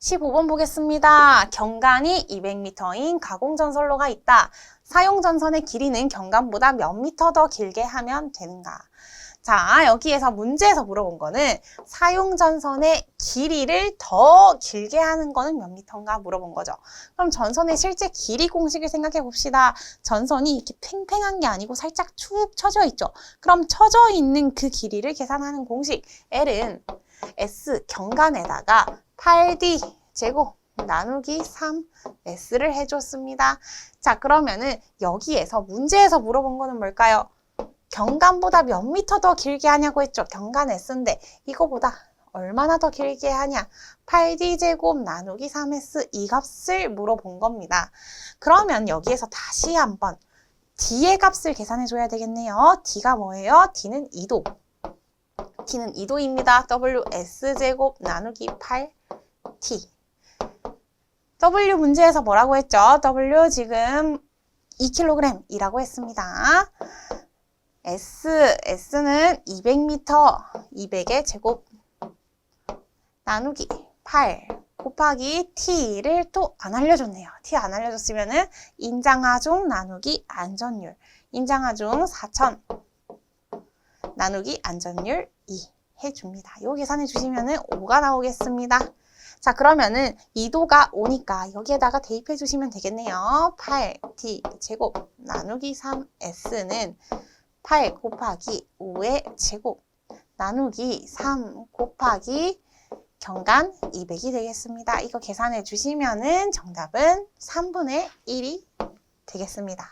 15번 보겠습니다. 경간이 200m인 가공전선로가 있다. 사용전선의 길이는 경간보다 몇 미터 더 길게 하면 되는가? 자, 여기에서 문제에서 물어본 거는 사용전선의 길이를 더 길게 하는 거는 몇 미터인가 물어본 거죠. 그럼 전선의 실제 길이 공식을 생각해 봅시다. 전선이 이렇게 팽팽한 게 아니고 살짝 축 처져 있죠. 그럼 처져 있는 그 길이를 계산하는 공식 L은 S 경간에다가 8D 제곱 나누기 3S를 해줬습니다. 자, 그러면은 여기에서 문제에서 물어본 거는 뭘까요? 경간보다 몇 미터 더 길게 하냐고 했죠. 경간 S인데 이거보다 얼마나 더 길게 하냐? 8D 제곱 나누기 3S 이 값을 물어본 겁니다. 그러면 여기에서 다시 한번 D의 값을 계산해 줘야 되겠네요. D가 뭐예요? D는 2도. T는 2도입니다. WS 제곱 나누기 8T. W 문제에서 뭐라고 했죠? W 지금 2kg이라고 했습니다. S, S는 200m, 200의 제곱 나누기 8 곱하기 T를 또 안 알려줬네요. T 안 알려줬으면 은 인장하중 나누기 안전율. 인장하중 4000 나누기 안전율 2 해줍니다. 요 계산해 주시면은 5가 나오겠습니다. 자, 그러면은 2도가 5니까 여기에다가 대입해 주시면 되겠네요. 8t 제곱 나누기 3s는 8 곱하기 5의 제곱 나누기 3 곱하기 경간 200이 되겠습니다. 이거 계산해 주시면은 정답은 3분의 1이 되겠습니다.